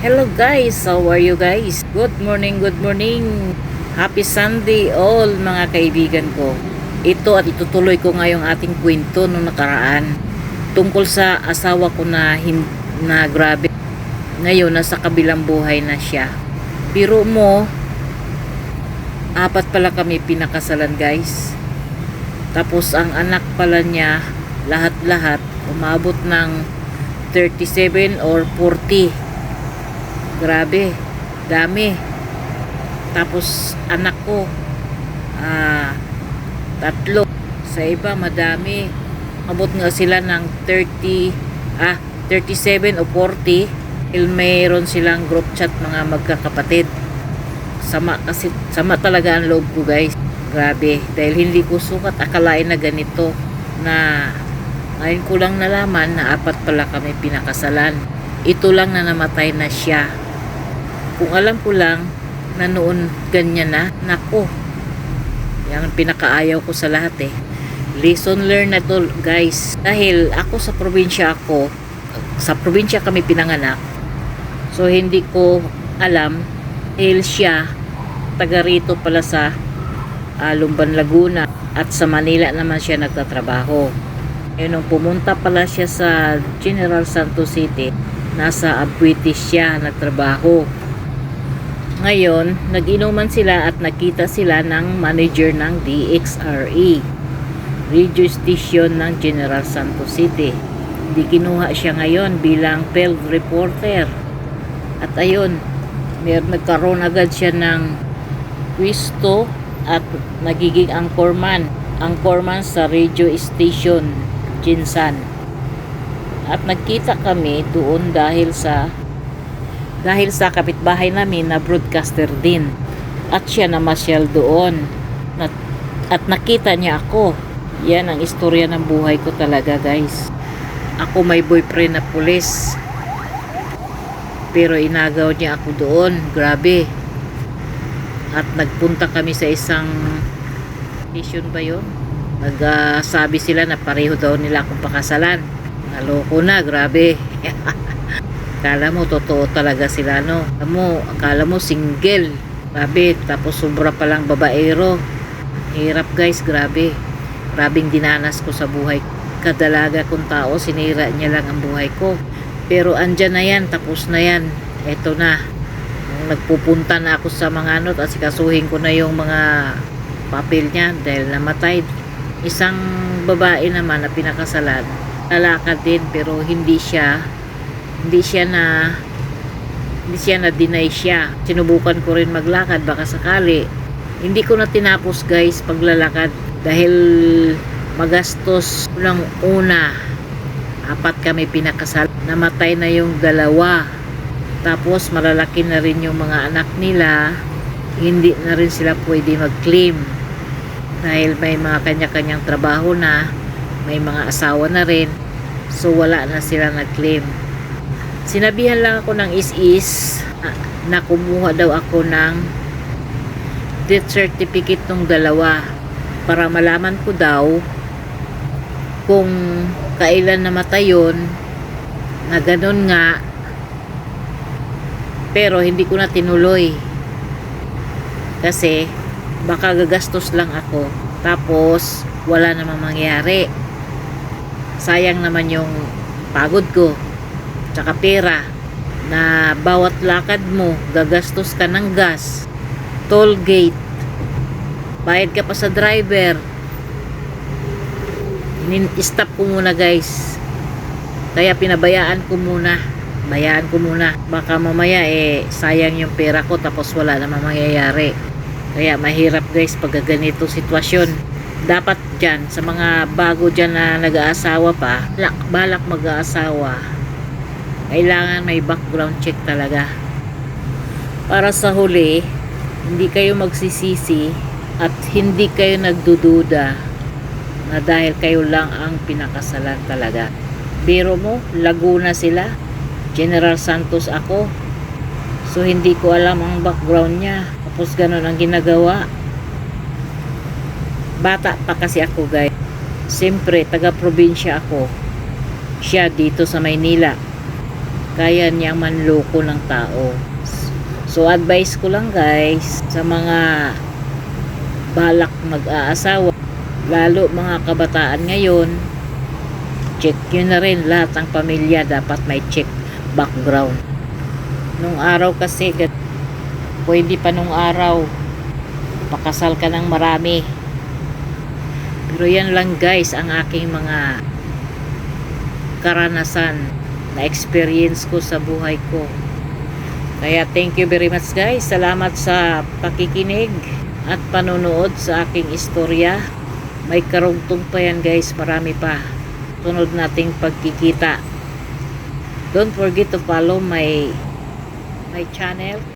Hello guys, how are you guys? Good morning, good morning. Happy Sunday all mga kaibigan ko. Ito at itutuloy ko ngayong ating kwento nung nakaraan tungkol sa asawa ko na, hin- na grabe. Ngayon, nasa kabilang buhay na siya. Biro mo, apat pala kami pinakasalan guys. Tapos ang anak pala niya, lahat-lahat, umabot ng 37 or 40. Grabe, dami. Tapos anak ko, ah, tatlo. Sa iba, madami. Abot nga sila ng 30, ah, 37 o 40. Il mayroon silang group chat mga magkakapatid. Sama kasi, sama talaga ang loob ko guys. Grabe, dahil hindi ko sukat akalain na ganito na ngayon ko lang nalaman na apat pala kami pinakasalan. Ito lang na namatay na siya. Kung alam ko lang na noon ganyan na, nako. Yan ang pinakaayaw ko sa lahat eh. Lesson learned na to guys. Dahil ako sa probinsya ako, sa probinsya kami pinanganak. So hindi ko alam dahil siya taga rito pala sa ah, Lumban, Laguna at sa Manila naman siya nagtatrabaho. Ngayon nung pumunta pala siya sa General Santos City, nasa Abuetis siya nagtrabaho. Ngayon, nag-inuman sila at nakita sila ng manager ng DXRE, radio station ng General Santos City. Hindi kinuha siya ngayon bilang field reporter. At ayun, mer nagkaroon agad siya ng pwisto at nagiging anchorman. Anchorman sa radio station, Jinsan. At nagkita kami doon dahil sa dahil sa kapitbahay namin na broadcaster din. At siya namasyal doon. At, at nakita niya ako. Yan ang istorya ng buhay ko talaga guys. Ako may boyfriend na pulis. Pero inagaw niya ako doon. Grabe. At nagpunta kami sa isang station ba yun? Nagsabi sila na pareho daw nila akong pakasalan. Naloko na, grabe. Akala mo, totoo talaga sila, no? Akala mo, akala mo single. Grabe, tapos sobra palang babaero. Hirap guys, grabe. Grabing dinanas ko sa buhay. Kadalaga kong tao, sinira niya lang ang buhay ko. Pero andyan na yan, tapos na yan. Eto na. Nagpupunta na ako sa mga ano, at sikasuhin ko na yung mga papel niya dahil namatay. Isang babae naman na pinakasalan. Lalakad din pero hindi siya hindi siya na hindi siya na deny siya. Sinubukan ko rin maglakad baka sakali. Hindi ko na tinapos guys paglalakad. Dahil magastos unang una. Apat kami pinakasal. Namatay na yung dalawa. Tapos malalaki na rin yung mga anak nila. Hindi na rin sila pwede mag-claim. Dahil may mga kanya-kanyang trabaho na may mga asawa na rin. So wala na sila nag-claim sinabihan lang ako ng is-is na, kumuha daw ako ng death certificate ng dalawa para malaman ko daw kung kailan namatay yun na ganun nga pero hindi ko na tinuloy. Kasi baka gagastos lang ako tapos wala namang mangyari. Sayang naman yung pagod ko tsaka pera na bawat lakad mo gagastos ka ng gas toll gate bayad ka pa sa driver stop ko muna guys. Kaya pinabayaan ko muna bayaan ko muna. Baka mamaya eh sayang yung pera ko tapos wala namang mangyayari. Kaya mahirap guys pag ganito sitwasyon. Dapat dyan sa mga bago dyan na nag-aasawa pa balak mag-aasawa kailangan may background check talaga. Para sa huli hindi kayo magsisisi at hindi kayo nagdududa na dahil kayo lang ang pinakasalan talaga. Biro mo Laguna sila. General Santos ako. So hindi ko alam ang background niya. Tapos ganun ang ginagawa. Bata pa kasi ako guys. Siyempre taga probinsya ako. Siya dito sa Maynila kaya niyang manloko ng tao. So advice ko lang guys sa mga balak mag-aasawa, lalo mga kabataan ngayon, check yun na rin lahat ng pamilya dapat may check background. Nung araw kasi, pwede pa nung araw, pakasal ka ng marami. Pero yan lang guys ang aking mga karanasan na experience ko sa buhay ko. Kaya thank you very much guys. Salamat sa pakikinig at panonood sa aking istorya. May karugtong pa yan guys. Marami pa. Sunod nating pagkikita. Don't forget to follow my my channel.